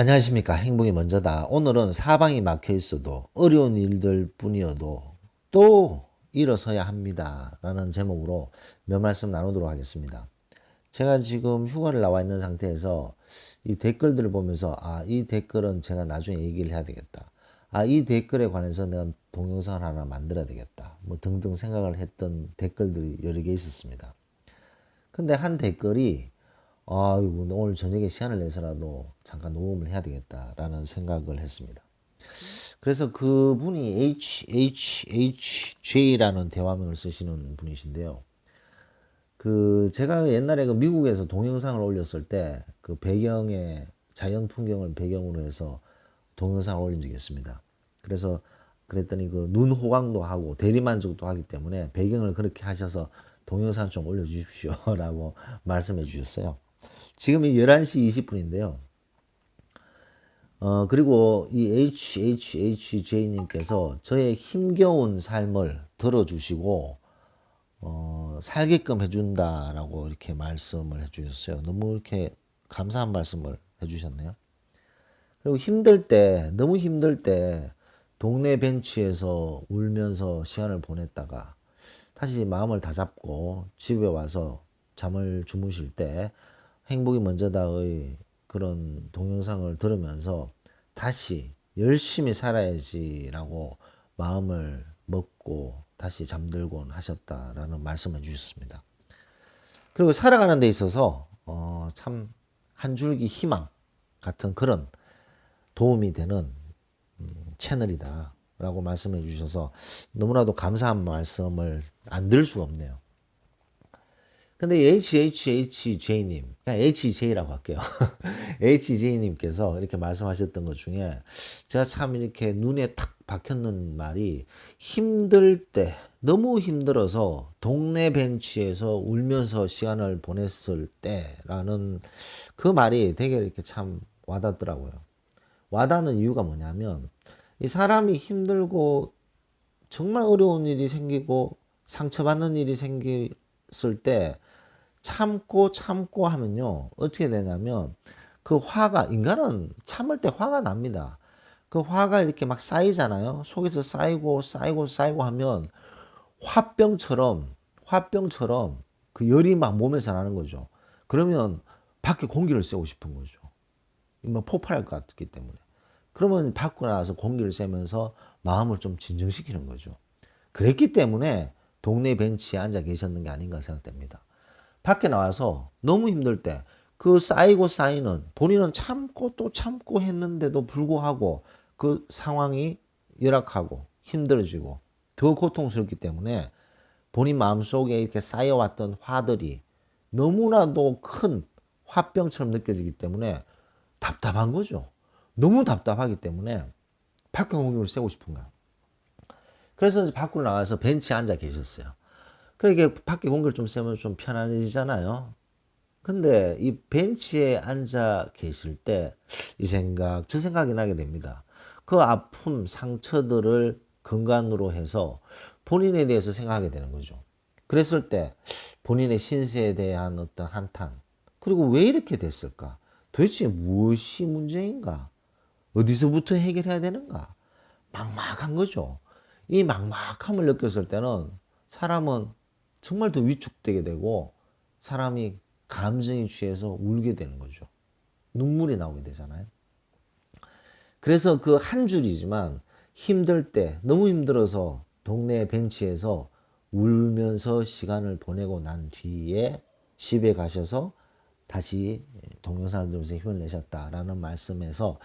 안녕하십니까. 행복이 먼저다. 오늘은 사방이 막혀 있어도 어려운 일들 뿐이어도 또 일어서야 합니다. 라는 제목으로 몇 말씀 나누도록 하겠습니다. 제가 지금 휴가를 나와 있는 상태에서 이 댓글들을 보면서 아, 이 댓글은 제가 나중에 얘기를 해야 되겠다. 아, 이 댓글에 관해서 내가 동영상을 하나 만들어야 되겠다. 뭐 등등 생각을 했던 댓글들이 여러 개 있었습니다. 근데 한 댓글이 아, 오늘 저녁에 시간을 내서라도 잠깐 녹음을 해야 되겠다라는 생각을 했습니다. 그래서 그분이 HHHJ라는 대화명을 쓰시는 분이신데요. 그 제가 옛날에 그 미국에서 동영상을 올렸을 때 그 배경에 자연 풍경을 배경으로 해서 동영상을 올린 적이 있습니다. 그래서 그랬더니 그 눈 호강도 하고 대리만족도 하기 때문에 배경을 그렇게 하셔서 동영상 좀 올려주십시오라고 말씀해 주셨어요. 지금이 11시 20분인데요. 어, 그리고 이 HHHJ님께서 저의 힘겨운 삶을 들어주시고, 어, 살게끔 해준다라고 이렇게 말씀을 해주셨어요. 너무 이렇게 감사한 말씀을 해주셨네요. 그리고 힘들 때, 너무 힘들 때, 동네 벤치에서 울면서 시간을 보냈다가, 다시 마음을 다잡고 집에 와서 잠을 주무실 때, 행복이 먼저다의 그런 동영상을 들으면서 다시 열심히 살아야지라고 마음을 먹고 다시 잠들곤 하셨다라는 말씀을 주셨습니다. 그리고 살아가는 데 있어서 어, 참 한 줄기 희망 같은 그런 도움이 되는 음, 채널이다라고 말씀해 주셔서 너무나도 감사한 말씀을 안 들 수가 없네요. 근데 HHHJ님, 그냥 HJ라고 할게요. HJ님께서 이렇게 말씀하셨던 것 중에 제가 참 이렇게 눈에 탁 박혔는 말이 힘들 때, 너무 힘들어서 동네 벤치에서 울면서 시간을 보냈을 때라는 그 말이 되게 이렇게 참 와닿더라고요. 와닿는 이유가 뭐냐면 이 사람이 힘들고 정말 어려운 일이 생기고 상처받는 일이 생겼을 때 참고 참고 하면요. 어떻게 되냐면 그 화가 인간은 참을 때 화가 납니다. 그 화가 이렇게 막 쌓이잖아요. 속에서 쌓이고 쌓이고 쌓이고 하면 화병처럼 화병처럼 그 열이 막 몸에서 나는 거죠. 그러면 밖에 공기를 쐬고 싶은 거죠. 뭐 폭발할 것 같기 때문에. 그러면 밖으로 나와서 공기를 쐬면서 마음을 좀 진정시키는 거죠. 그랬기 때문에 동네 벤치에 앉아 계셨는 게 아닌가 생각됩니다. 밖에 나와서 너무 힘들 때 그 쌓이고 쌓이는 본인은 참고 또 참고 했는데도 불구하고 그 상황이 열악하고 힘들어지고 더 고통스럽기 때문에 본인 마음속에 이렇게 쌓여왔던 화들이 너무나도 큰 화병처럼 느껴지기 때문에 답답한 거죠. 너무 답답하기 때문에 밖에 공격을 쐬고 싶은 거야. 그래서 이제 밖으로 나가서 벤치에 앉아 계셨어요. 그러니까 밖에 공기를 좀 쐬면 좀 편안해지잖아요. 근데 이 벤치에 앉아 계실 때 이 생각, 저 생각이 나게 됩니다. 그 아픔, 상처들을 근간으로 해서 본인에 대해서 생각하게 되는 거죠. 그랬을 때 본인의 신세에 대한 어떤 한탄, 그리고 왜 이렇게 됐을까? 도대체 무엇이 문제인가? 어디서부터 해결해야 되는가? 막막한 거죠. 이 막막함을 느꼈을 때는 사람은 정말 더 위축되게 되고 사람이 감정이 취해서 울게 되는 거죠. 눈물이 나오게 되잖아요. 그래서 그 한 줄이지만 힘들 때 너무 힘들어서 동네 벤치에서 울면서 시간을 보내고 난 뒤에 집에 가셔서 다시 동영상을 들으면서 힘을 내셨다라는 말씀에서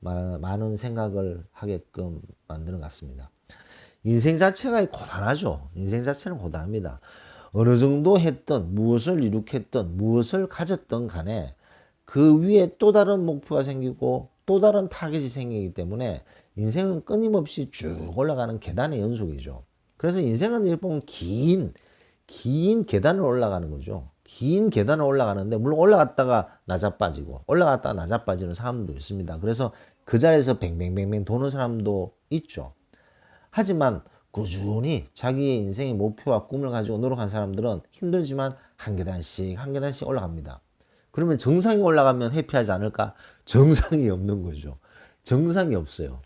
많은 생각을 하게끔 만드는 것 같습니다. 인생 자체가 고단하죠. 인생 자체는 고단합니다. 어느 정도 했던, 무엇을 이룩했던, 무엇을 가졌던 간에 그 위에 또 다른 목표가 생기고 또 다른 타겟이 생기기 때문에 인생은 끊임없이 쭉 올라가는 계단의 연속이죠. 그래서 인생은 일본 긴, 긴 계단을 올라가는 거죠. 긴 계단을 올라가는데, 물론 올라갔다가 낮아빠지고, 올라갔다가 낮아빠지는 사람도 있습니다. 그래서 그 자리에서 뱅뱅뱅뱅 도는 사람도 있죠. 하지만 꾸준히 자기의 인생의 목표와 꿈을 가지고 노력한 사람들은 힘들지만 한 계단씩 한 계단씩 올라갑니다. 그러면 정상이 올라가면 해피하지 않을까? 정상이 없는 거죠. 정상이 없어요.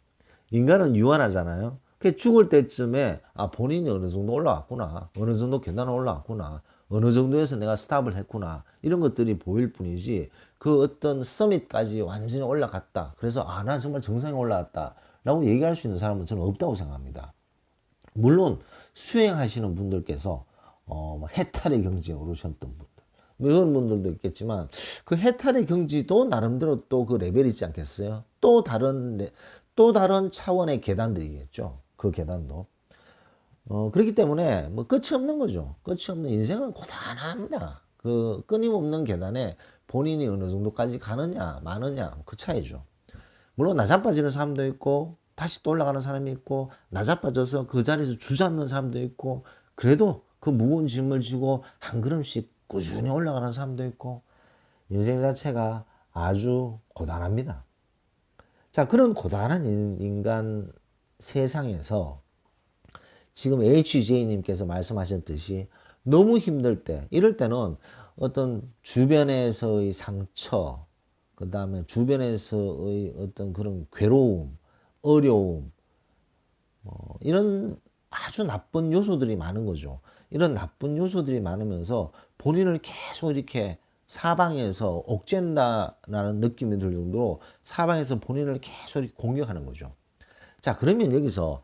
인간은 유한하잖아요. 그 죽을 때쯤에 아 본인이 어느 정도 올라왔구나, 어느 정도 계단을 올라왔구나, 어느 정도에서 내가 스탑을 했구나 이런 것들이 보일 뿐이지 그 어떤 서밋까지 완전히 올라갔다. 그래서 아 나 정말 정상에 올라왔다 라고 얘기할 수 있는 사람은 저는 없다고 생각합니다. 물론 수행하시는 분들께서 어, 뭐 해탈의 경지에 오르셨던 분들 뭐 이런 분들도 있겠지만 그 해탈의 경지도 나름대로 또 그 레벨이 있지 않겠어요? 또 다른 레- 또 다른 차원의 계단들이겠죠. 그 계단도. 어, 그렇기 때문에 뭐 끝이 없는 거죠. 끝이 없는 인생은 고단합니다. 그 끊임없는 계단에 본인이 어느 정도까지 가느냐, 마느냐, 그 차이죠. 물론 나자빠지는 사람도 있고, 다시 또 올라가는 사람이 있고, 나자빠져서 그 자리에서 주저앉는 사람도 있고, 그래도 그 무거운 짐을 지고 한 걸음씩 꾸준히 올라가는 사람도 있고, 인생 자체가 아주 고단합니다. 자, 그런 고단한 인- 인간 세상에서 지금 HJ님께서 말씀하셨듯이 너무 힘들 때, 이럴 때는 어떤 주변에서의 상처, 그 다음에 주변에서의 어떤 그런 괴로움, 어려움, 어, 이런 아주 나쁜 요소들이 많은 거죠. 이런 나쁜 요소들이 많으면서 본인을 계속 이렇게 사방에서 옥죄한다라는 느낌이 들 정도로 사방에서 본인을 계속 공격하는 거죠. 자, 그러면 여기서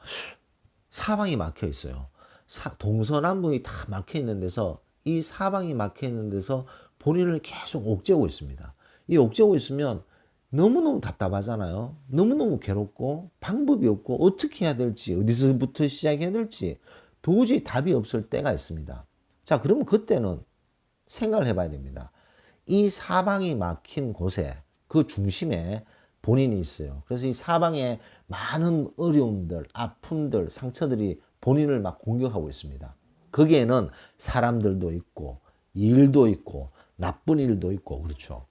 사방이 막혀 있어요. 사- 동서남북이 다 막혀 있는 데서 이 사방이 막혀 있는 데서 본인을 계속 옥죄고 있습니다. 이 옥죄고 있으면 너무너무 답답하잖아요. 너무너무 괴롭고 방법이 없고 어떻게 해야 될지 어디서부터 시작해야 될지 도저히 답이 없을 때가 있습니다. 자, 그러면 그때는 생각을 해봐야 됩니다. 이 사방이 막힌 곳에 그 중심에 본인이 있어요. 그래서 이 사방에 많은 어려움들, 아픔들, 상처들이 본인을 막 공격하고 있습니다. 거기에는 사람들도 있고, 일도 있고, 나쁜 일도 있고, 그렇죠.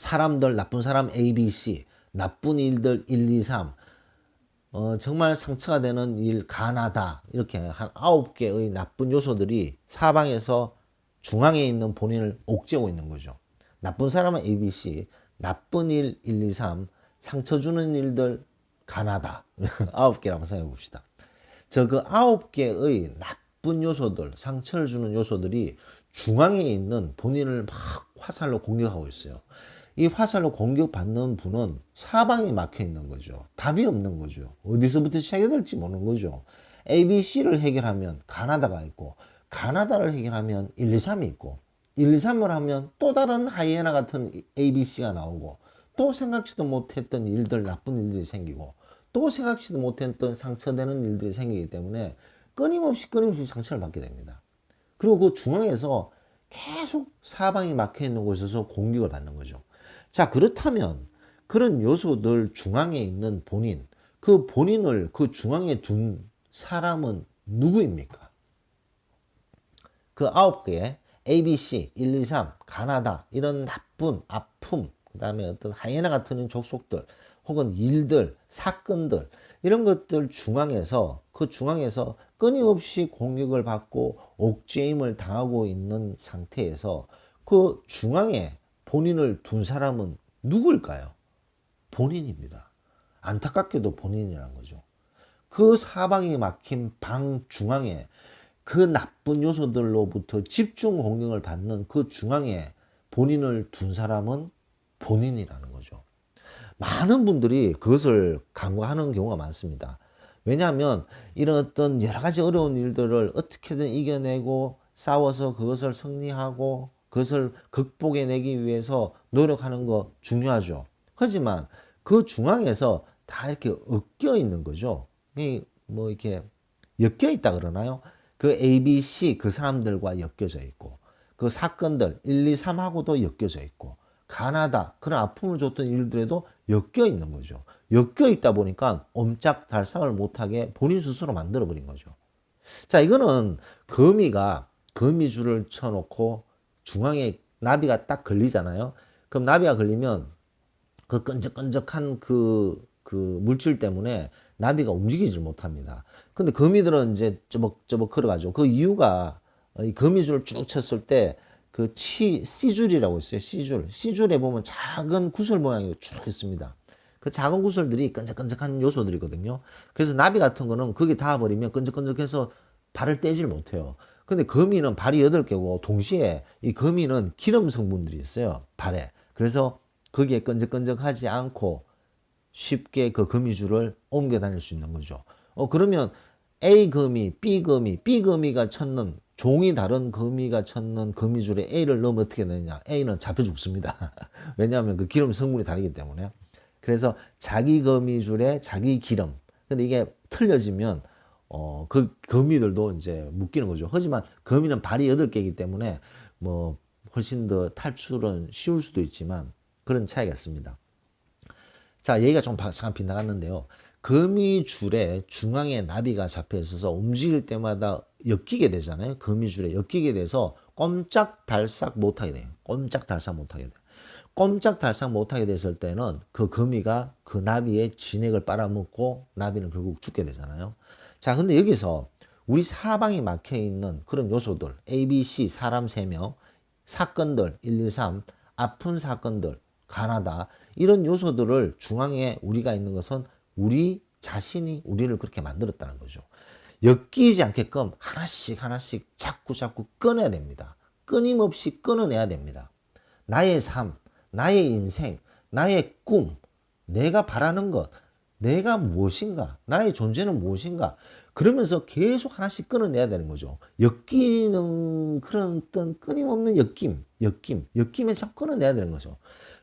사람들, 나쁜 사람 A, B, C, 나쁜 일들 1, 2, 3, 어, 정말 상처가 되는 일, 가나다. 이렇게 한 아홉 개의 나쁜 요소들이 사방에서 중앙에 있는 본인을 옥죄고 있는 거죠. 나쁜 사람은 ABC, 나쁜 일 1, 2, 3, 상처 주는 일들 가나다. 아홉 개라고 생각해 봅시다. 저 그 아홉 개의 나쁜 요소들, 상처를 주는 요소들이 중앙에 있는 본인을 막 화살로 공격하고 있어요. 이 화살로 공격받는 분은 사방이 막혀 있는 거죠. 답이 없는 거죠. 어디서부터 시작해야 될지 모르는 거죠. A, B, C를 해결하면 가나다가 있고, 가나다를 해결하면 1, 2, 3이 있고, 1, 2, 3을 하면 또 다른 하이에나 같은 A, B, C가 나오고, 또 생각지도 못했던 일들, 나쁜 일들이 생기고, 또 생각지도 못했던 상처되는 일들이 생기기 때문에 끊임없이 끊임없이 상처를 받게 됩니다. 그리고 그 중앙에서 계속 사방이 막혀 있는 곳에서 공격을 받는 거죠. 자, 그렇다면 그런 요소들 중앙에 있는 본인, 그 본인을 그 중앙에 둔 사람은 누구입니까? 그 아홉 개의 ABC, 1, 2, 3, 가나다, 이런 나쁜 아픔, 그 다음에 어떤 하이에나 같은 족속들, 혹은 일들, 사건들, 이런 것들 중앙에서, 그 중앙에서 끊임없이 공격을 받고 옥죄임을 당하고 있는 상태에서 그 중앙에 본인을 둔 사람은 누구일까요? 본인입니다. 안타깝게도 본인이라는 거죠. 그 사방이 막힌 방 중앙에 그 나쁜 요소들로부터 집중 공격을 받는 그 중앙에 본인을 둔 사람은 본인이라는 거죠. 많은 분들이 그것을 간과하는 경우가 많습니다. 왜냐하면 이런 어떤 여러 가지 어려운 일들을 어떻게든 이겨내고 싸워서 그것을 승리하고 그것을 극복해내기 위해서 노력하는 거 중요하죠. 하지만 그 중앙에서 다 이렇게 엮여 있는 거죠. 이뭐 이렇게 엮여 있다 그러나요? 그 A, B, C 그 사람들과 엮여져 있고 그 사건들 1, 2, 3하고도 엮여져 있고 가나다 그런 아픔을 줬던 일들에도 엮여 있는 거죠. 엮여 있다 보니까 옴짝달싹을 못하게 본인 스스로 만들어 버린 거죠. 자 이거는 거미가 거미줄을 쳐놓고 중앙에 나비가 딱 걸리잖아요. 그럼 나비가 걸리면 그 끈적끈적한 그, 그 물질 때문에 나비가 움직이질 못합니다. 근데 거미들은 이제 쩌벅쩌벅 걸어가죠. 그 이유가 이 거미줄을 쭉 쳤을 때그그 치, C줄이라고 있어요. C줄. C줄에 보면 작은 구슬 모양이 쭉 있습니다. 그 작은 구슬들이 끈적끈적한 요소들이거든요. 그래서 나비 같은 거는 거기 닿아버리면 끈적끈적해서 발을 떼질 못해요. 근데 거미는 발이 여덟 개고 동시에 이 거미는 기름 성분들이 있어요. 발에. 그래서 거기에 끈적끈적하지 않고 쉽게 그 거미줄을 옮겨 다닐 수 있는 거죠. 어, 그러면 A 거미, B 거미, B 거미가 찾는 종이 다른 거미가 찾는 거미줄에 A를 넣으면 어떻게 되느냐? A는 잡혀 죽습니다. 왜냐하면 그 기름 성분이 다르기 때문에. 그래서 자기 거미줄에 자기 기름. 근데 이게 틀려지면 어, 그 거미들도 이제 묶이는 거죠. 하지만 거미는 발이 여덟 개이기 때문에 뭐 훨씬 더 탈출은 쉬울 수도 있지만 그런 차이가 있습니다. 자, 얘기가 좀 바- 잠깐 빗나갔는데요. 거미줄에 중앙에 나비가 잡혀 있어서 움직일 때마다 엮이게 되잖아요. 거미줄에 엮이게 돼서 꼼짝달싹 못하게 돼요. 꼼짝달싹 못하게 돼요. 꼼짝달싹 못하게 됐을 때는 그 거미가 그 나비의 진액을 빨아먹고 나비는 결국 죽게 되잖아요. 자, 근데 여기서 우리 사방이 막혀 있는 그런 요소들, A, B, C, 사람 3명, 사건들, 1, 2, 3, 아픈 사건들, 가나다, 이런 요소들을 중앙에 우리가 있는 것은 우리 자신이 우리를 그렇게 만들었다는 거죠. 엮이지 않게끔 하나씩 하나씩 자꾸 자꾸 끊어야 됩니다. 끊임없이 끊어내야 됩니다. 나의 삶, 나의 인생, 나의 꿈, 내가 바라는 것, 내가 무엇인가, 나의 존재는 무엇인가, 그러면서 계속 하나씩 끊어내야 되는 거죠. 엮이는 그런 어떤 끊임없는 엮임, 엮임, 엮임에 자꾸 끊어내야 되는 거죠.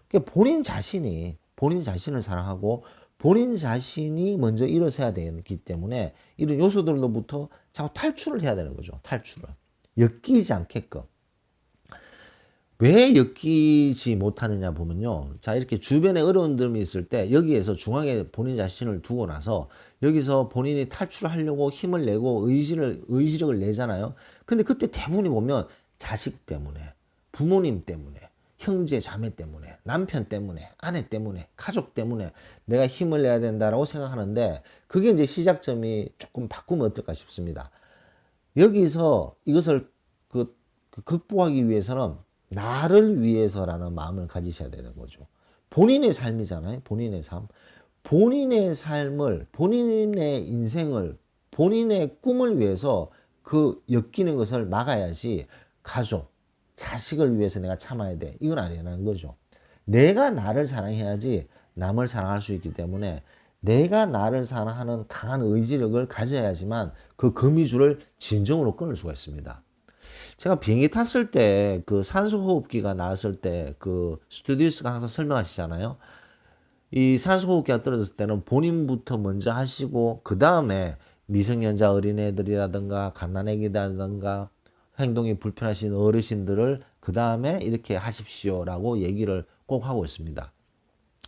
그러니까 본인 자신이 본인 자신을 사랑하고 본인 자신이 먼저 일어서야 되기 때문에 이런 요소들로부터 자꾸 탈출을 해야 되는 거죠. 탈출을. 엮이지 않게끔. 왜 엮이지 못하느냐 보면요. 자, 이렇게 주변에 어려운 점이 있을 때 여기에서 중앙에 본인 자신을 두고 나서 여기서 본인이 탈출하려고 힘을 내고 의지를, 의지력을 내잖아요. 근데 그때 대부분이 보면 자식 때문에, 부모님 때문에, 형제, 자매 때문에, 남편 때문에, 아내 때문에, 가족 때문에 내가 힘을 내야 된다라고 생각하는데 그게 이제 시작점이 조금 바꾸면 어떨까 싶습니다. 여기서 이것을 그, 그 극복하기 위해서는 나를 위해서라는 마음을 가지셔야 되는 거죠. 본인의 삶이잖아요. 본인의 삶. 본인의 삶을, 본인의 인생을, 본인의 꿈을 위해서 그 엮이는 것을 막아야지 가족, 자식을 위해서 내가 참아야 돼. 이건 아니라는 거죠. 내가 나를 사랑해야지 남을 사랑할 수 있기 때문에 내가 나를 사랑하는 강한 의지력을 가져야지만 그 거미줄을 진정으로 끊을 수가 있습니다. 제가 비행기 탔을 때 그 산소 호흡기가 나왔을 때 그 스튜디오스가 항상 설명하시잖아요. 이 산소 호흡기가 떨어졌을 때는 본인부터 먼저 하시고 그 다음에 미성년자 어린애들이라든가 갓난아기라든가 행동이 불편하신 어르신들을 그 다음에 이렇게 하십시오라고 얘기를 꼭 하고 있습니다.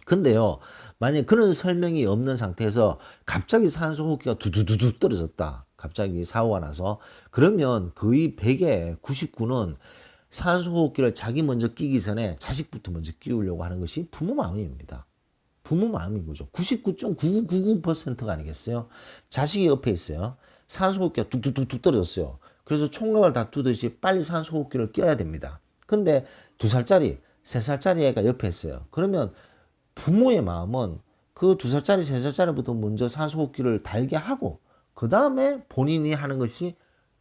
근데요, 만약 그런 설명이 없는 상태에서 갑자기 산소 호흡기가 두두두두 떨어졌다. 갑자기 사고가 나서 그러면 거의 100에 99는 산소 호흡기를 자기 먼저 끼기 전에 자식부터 먼저 끼우려고 하는 것이 부모 마음입니다. 부모 마음인 거죠. 99.9999%가 아니겠어요? 자식이 옆에 있어요. 산소 호흡기가 뚝뚝뚝뚝 떨어졌어요. 그래서 총각을 다투듯이 빨리 산소 호흡기를 껴야 됩니다. 근데 두 살짜리, 세 살짜리 애가 옆에 있어요. 그러면 부모의 마음은 그 두 살짜리, 세 살짜리부터 먼저 산소 호흡기를 달게 하고 그 다음에 본인이 하는 것이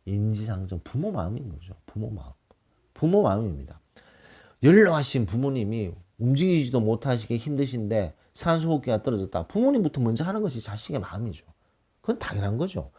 인지상정 부모 마음인 거죠. 부모 마음. 부모 마음입니다. 연로하신 부모님이 움직이지도 못하시게 힘드신데 산소호흡기가 떨어졌다. 부모님부터 먼저 하는 것이 자식의 마음이죠. 그건 당연한 거죠.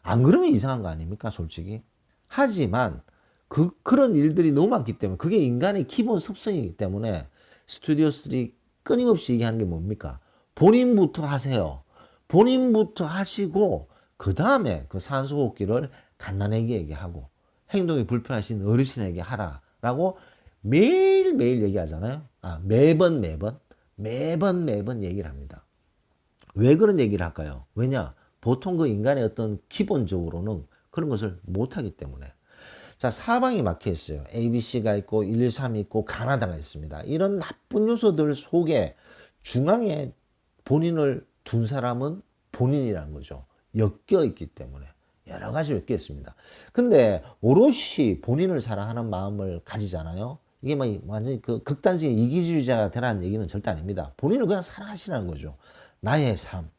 안 그러면 이상한 거 아닙니까, 솔직히? 하지만 그 그런 일들이 너무 많기 때문에 그게 인간의 기본 습성이기 때문에 스튜디오 3 끊임없이 얘기하는 게 뭡니까? 본인부터 하세요. 본인부터 하시고 그 다음에 그 산소호흡기를 갓난아기에게 하고 행동이 불편하신 어르신에게 하라라고 매일매일 얘기하잖아요. 아, 매번 매번 매번 매번 얘기를 합니다. 왜 그런 얘기를 할까요? 왜냐? 보통 그 인간의 어떤 기본적으로는 그런 것을 못하기 때문에. 자, 사방이 막혀 있어요. ABC가 있고 113이 있고 가나다가 있습니다. 이런 나쁜 요소들 속에 중앙에 본인을 둔 사람은 본인이라는 거죠. 엮여 있기 때문에. 여러 가지로 있겠습니다. 근데 오롯이 본인을 사랑하는 마음을 가지잖아요. 이게 뭐 완전히 그 극단적인 이기주의자가 되라는 얘기는 절대 아닙니다. 본인을 그냥 사랑하시라는 거죠. 나의 삶,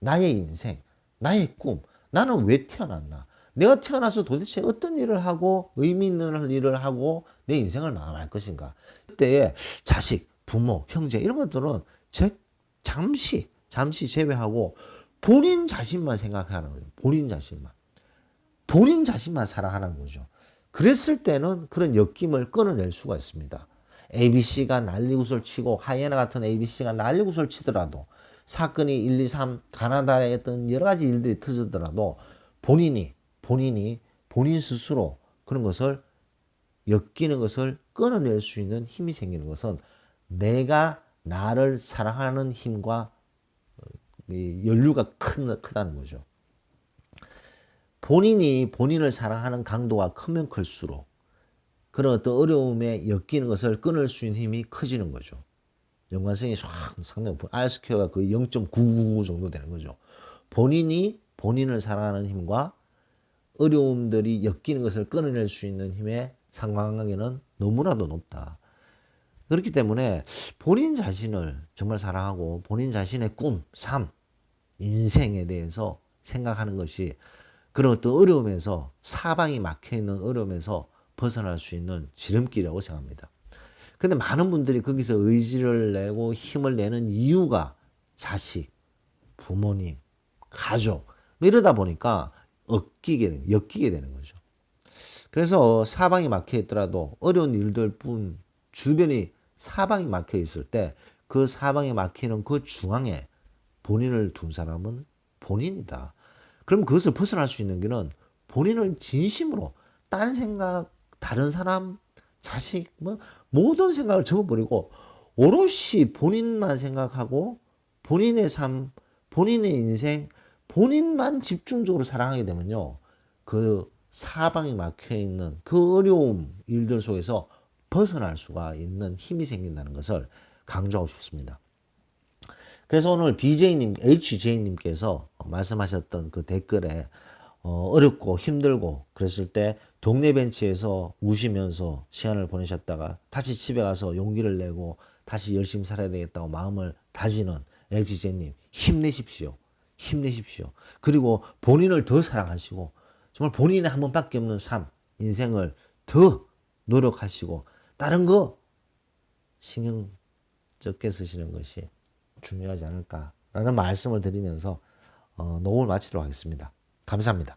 나의 인생, 나의 꿈. 나는 왜 태어났나? 내가 태어나서 도대체 어떤 일을 하고 의미 있는 일을 하고 내 인생을 마감할 것인가? 그때에 자식, 부모, 형제 이런 것들은 제 잠시 잠시 제외하고 본인 자신만 생각하는 거죠. 본인 자신만. 본인 자신만 사랑하는 거죠. 그랬을 때는 그런 엮임을 끊어낼 수가 있습니다. ABC가 난리구슬 치고 하이에나 같은 ABC가 난리구슬 치더라도 사건이 1, 2, 3 가나다의 어떤 여러 가지 일들이 터지더라도 본인이 본인이 본인 스스로 그런 것을 엮이는 것을 끊어낼 수 있는 힘이 생기는 것은 내가 나를 사랑하는 힘과 연류가 큰, 크다는 거죠. 본인이 본인을 사랑하는 강도가 크면 클수록 그런 어떤 어려움에 엮이는 것을 끊을 수 있는 힘이 커지는 거죠. 연관성이 확 상당히 R 스퀘어가 거의 0.999 정도 되는 거죠. 본인이 본인을 사랑하는 힘과 어려움들이 엮이는 것을 끊어낼 수 있는 힘의 상관관계는 너무나도 높다. 그렇기 때문에 본인 자신을 정말 사랑하고 본인 자신의 꿈, 삶, 인생에 대해서 생각하는 것이 그런 어떤 어려움에서 사방이 막혀 있는 어려움에서 벗어날 수 있는 지름길이라고 생각합니다. 근데 많은 분들이 거기서 의지를 내고 힘을 내는 이유가 자식, 부모님, 가족 뭐 이러다 보니까 엮이게 엮이게 되는 거죠. 그래서 사방이 막혀 있더라도 어려운 일들 뿐 주변이 사방이 막혀 있을 때 그 사방에 막히는 그 중앙에 본인을 둔 사람은 본인이다. 그럼 그것을 벗어날 수 있는 길은 본인을 진심으로 딴 생각, 다른 사람, 자식, 뭐 모든 생각을 접어버리고 오롯이 본인만 생각하고 본인의 삶, 본인의 인생, 본인만 집중적으로 사랑하게 되면요. 그 사방이 막혀 있는 그 어려움 일들 속에서 벗어날 수가 있는 힘이 생긴다는 것을 강조하고 싶습니다. 그래서 오늘 BJ님, HJ님께서 말씀하셨던 그 댓글에 어, 어렵고 힘들고 그랬을 때 동네 벤치에서 우시면서 시간을 보내셨다가 다시 집에 가서 용기를 내고 다시 열심히 살아야 되겠다고 마음을 다지는 HJ님 힘내십시오. 힘내십시오. 그리고 본인을 더 사랑하시고 정말 본인의 한 번밖에 없는 삶, 인생을 더 노력하시고 다른 거 신경 적게 쓰시는 것이 중요하지 않을까라는 말씀을 드리면서 어, 녹음을 마치도록 하겠습니다. 감사합니다.